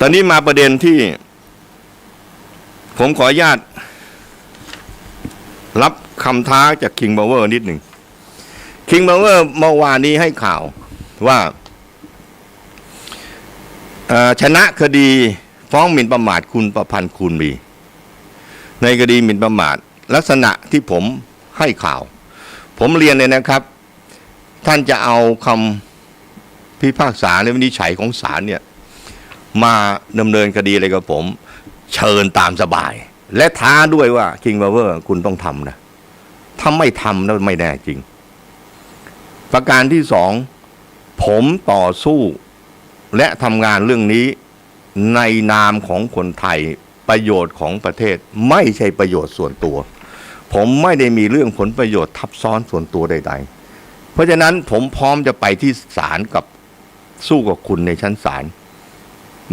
ตอนนี้มาประเด็นที่ ผมขออนุญาต รับคำท้าจากคิงบาวเวอร์นิดหนึ่งคิงบาวเวอร์เมื่อวานนี้ให้ข่าวว่าชนะคดีฟ้องหมิ่นประมาทคุณประพันธ์คูณมี ในคดีหมิ่นประมาท ลักษณะที่ผมให้ข่าว ผมเรียนเลยนะครับ ท่านจะเอาคำพิพากษาในวินิจฉัยของศาลเนี่ย มาดำเนินคดีอะไรกับผม เชิญตามสบาย และท้าด้วยว่าคิงบาวเวอร์คุณต้องทำนะถ้าไม่ทำแล้วไม่แน่จริง ประการที่สองผมต่อสู้และทำงานเรื่องนี้ในนามของคนไทยประโยชน์ของประเทศไม่ใช่ประโยชน์ส่วนตัว ผมไม่ได้มีเรื่องผลประโยชน์ทับซ้อนส่วนตัวใด ๆ เพราะฉะนั้นผมพร้อมจะไปที่ศาลกับสู้กับคุณในชั้นศาล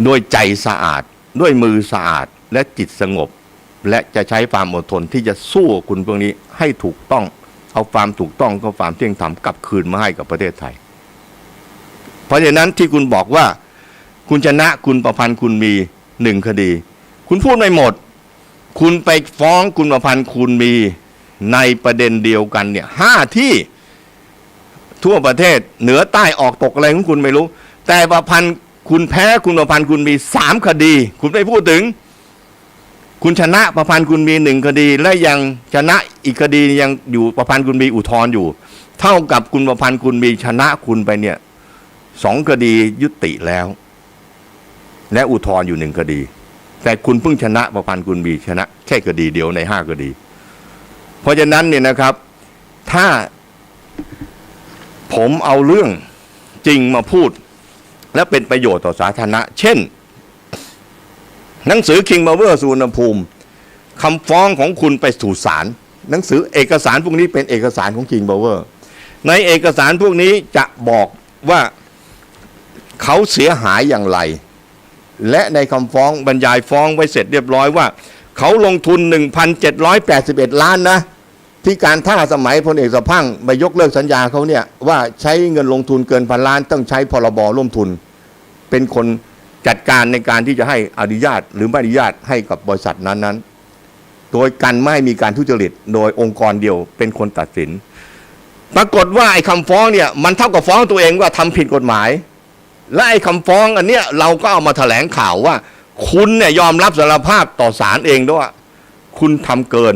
ด้วยใจสะอาด ด้วยมือสะอาดและจิตสงบ และจะใช้ความอดทนที่จะสู้คุณพวกนี้ให้ถูกต้อง เอาความถูกต้องกับความเที่ยงธรรมกลับคืนมาให้กับประเทศไทย เพราะฉะนั้นที่คุณบอกว่า คุณชนะคุณประพันธ์คุณมีหนึ่งคดี คุณพูดไม่หมด คุณไปฟ้องคุณประพันธ์คุณมีในประเด็นเดียวกันเนี่ยห้าที่ทั่วประเทศเหนือใต้ออกตกอะไรของคุณไม่รู้ แต่ประพันธ์ คุณแพ้คุณประพันธ์คุณมีสามคดี คุณไม่พูดถึง คุณชนะประพันธ์คุณมีหนึ่งคดี และยังชนะอีกคดียังอยู่ประพันธ์คุณมีอุทธรณ์อยู่ เท่ากับคุณประพันธ์คุณมีชนะคุณไปเนี่ยสองคดียุติแล้ว และอุทธรณ์อยู่หนึ่งคดี แต่คุณเพิ่งชนะประพันธ์คุณมีชนะ แค่คดีเดียวในห้าคดี เพราะฉะนั้นเนี่ยนะครับ ถ้าผมเอาเรื่องจริงมาพูด และเป็นประโยชน์ต่อสาธารณะ เช่น หนังสือ King Power สุวรรณภูมิคำฟ้องของคุณไปสู่ศาลหนังสือเอกสารพวกนี้เป็นเอกสารของ King Power ในเอกสารพวกนี้จะบอกว่าเขาเสียหายอย่างไร และในคำฟ้องบรรยายฟ้องไว้เสร็จเรียบร้อยว่า เขาลงทุน 1,781 ล้านนะ ที่การท่าสมัยพลเอกสะพังไปยกเลิกสัญญาเขาเนี่ยว่าใช้เงินลงทุนเกินพันล้าน ต้องใช้พรบร่วมทุน เป็นคนจัดการในการที่จะให้อนุญาต หรือไม่อนุญาตให้กับบริษัทนั้นๆ โดยการไม่ให้มีการทุจริตโดยองค์กรเดียวเป็นคนตัดสิน ปรากฏว่าไอ้คำฟ้องเนี่ยมันเท่ากับฟ้องตัวเองว่าทำผิดกฎหมาย และไอ้คำฟ้องอันเนี้ยเราก็เอามาแถลงข่าวว่า คุณเนี่ยยอมรับสารภาพต่อศาลเองด้วยว่าคุณทำเกิน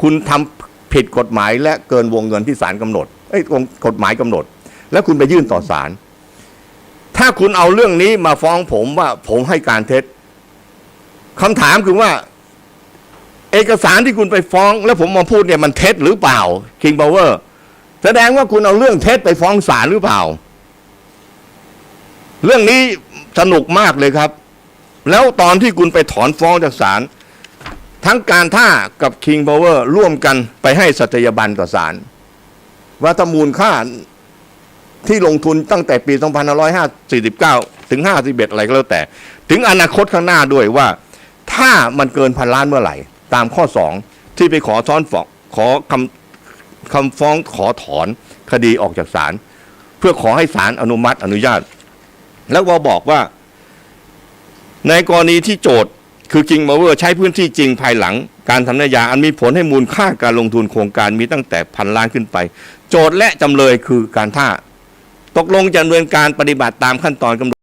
คุณทำ ผิดกฎหมายและเกินวงเงินที่ศาลกำหนดไอ้ยกฎหมายกำหนด แล้วคุณไปยื่นต่อศาลถ้าคุณเอาเรื่องนี้มาฟ้องผมว่าผมให้การเท็จคำถามคือว่า เอกสารที่คุณไปฟ้อง แล้วผมมาพูดเนี่ยมันเท็จหรือเปล่าคิงบาวเวอร์แสดงว่าคุณเอาเรื่องเท็จไปฟ้องศาลหรือเปล่า เรื่องนี้สนุกมากเลยครับ แล้วตอนที่คุณไปถอนฟ้องจากศาล ทั้งการท่ากับ King Power ร่วมกันไปให้สัตยาบันต่อศาลว่าถ้ามูลค่าที่ลงทุนตั้งแต่ปี 2549 ถึง 51 อะไรก็แล้วแต่ ถึงอนาคตข้างหน้าด้วยว่า ถ้ามันเกินพันล้านเมื่อไหร่ ตามข้อ 2 ที่ไปขอถอนฟ้องขอคำคำฟ้องขอถอนคดีออกจากศาลเพื่อขอให้ศาลอนุมัติอนุญาต แล้วก็บอกว่า ในกรณีที่โจทย์ คือ King Power ใช้พื้นที่จริงภายหลัง การทำสัญญาอันมีผลให้มูลค่าการลงทุนโครงการมีตั้งแต่พันล้านขึ้นไป โจทย์และจำเลยคือการท่า ตกลงจะดำเนินการปฏิบัติตามขั้นตอนกำหนด